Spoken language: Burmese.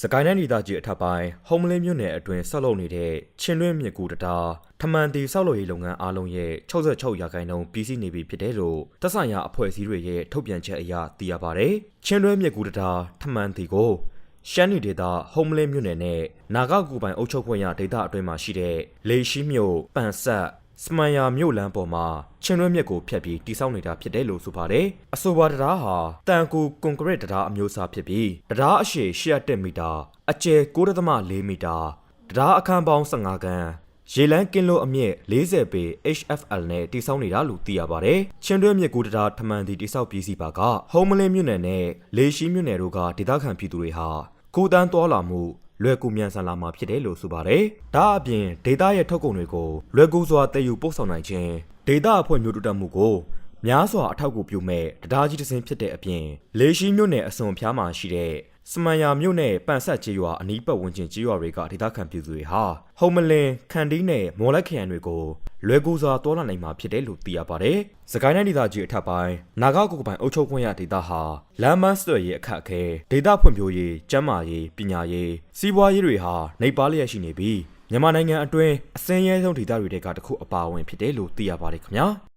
စကိုင်းတိုင်းဒေသကြီးအထက်ပိုင်းဟုံးမလင်းမြို့နယ်အတွင်းဆောက်လုပ်နေတဲ့ချင်းတွင်းမြစ်ကူတတာထမန်တီဆောက်လုပ်ရေးလုပ်ငန်းအားလုံးရဲ့66ရာခိုင်နှုန်းပြီးစီးနေပြီဖြစ်တယ်လို့သက်ဆိုင်ရာအဖွဲ့အစည်းတွေရဲ့ထုတ်ပြန်ချက်အရသိရပါဗျ။ချင်းတွင်းမြစ်ကူတတာထမန်တီကိုရှမ်းနီဒေသဟုံးမလင်းမြို့နယ်နဲ့နာဂကူပိုင်အုပ်ချုပ်ခွင့်ရဒေသအတွင်းမှာရှိတဲ့လေရှိမြို့ပန်ဆက် စမန်ယာမြို့လမ်းပေါ်မှာချင်းရွက်မြက်ကိုဖျက်ပြီးတိစောက်နေတာဖြစ်တယ်လို့ဆိုပါတယ်။အဆိုပါတရားဟာတန်ကူကွန်ကရစ်တရားအမျိုးအစားဖြစ်ပြီးတရားအရှည်110မီတာအကျယ်9.4မီတာတရားအခန်းပေါင်း15ခန်းရေလန်းကင်းလို့အမြင့်40ပေ HFL နဲ့တိစောက်နေတာလို့သိရပါတယ်။ချင်းတွဲမြစ်ကူတရာထမန်တီတိစောက်ပြီးစီပါကဟုံးမလင်းမြို့နယ်နဲ့လေရှိမြို့နယ်တို့ကဒေသခံပြည်သူတွေဟာကိုတန်းတော်လာမှု လွယ်ကူမြန်ဆန်လာမှာဖြစ်တယ်လို့ဆိုပါတယ်။ဒါအပြင်ဒေတာရဲ့ထုတ်ကုန်တွေကိုလွယ်ကူစွာတည်ယူပို့ဆောင်နိုင်ခြင်းဒေတာအဖွဲ့မျိုးတိုးတက်မှုကိုများစွာအထောက်အကူပြုမဲ့တရားကြီးတစ်စင်းဖြစ်တဲ့အပြင်လေရှိမြို့နယ်အစွန်ဖျားမှာရှိတဲ့ စမန်ယာမြို့နယ်ပန်ဆက်ကျေးရွာအနီးပတ်ဝန်းကျင်ကျေးရွာတွေကဒေသခံပြည်သူတွေဟာဟုံမလင်ခန်တီးနဲ့မော်လက်ခရိုင်တွေကိုလွယ်ကူစွာတောလာနိုင်မှာဖြစ်တယ်လို့သိရပါတယ်။စကိုင်းတိုင်းဒေသကြီးအထက်ပိုင်းနာဂကုတ်ပိုင်အုပ်ချုပ်ခွင့်ရဒေသဟာလမ်းမစသွယ်ရေးအခက်အခဲဒေသဖွံ့ဖြိုးရေးကျန်းမာရေးပညာရေးစီးပွားရေးတွေဟာနေပါလျက်ရှိနေပြီးမြန်မာနိုင်ငံအတွင်းအစင်းရဲဆုံးဒေသတွေတဲကတစ်ခုအပါအဝင်ဖြစ်တယ်လို့သိရပါတယ်ခင်ဗျာ။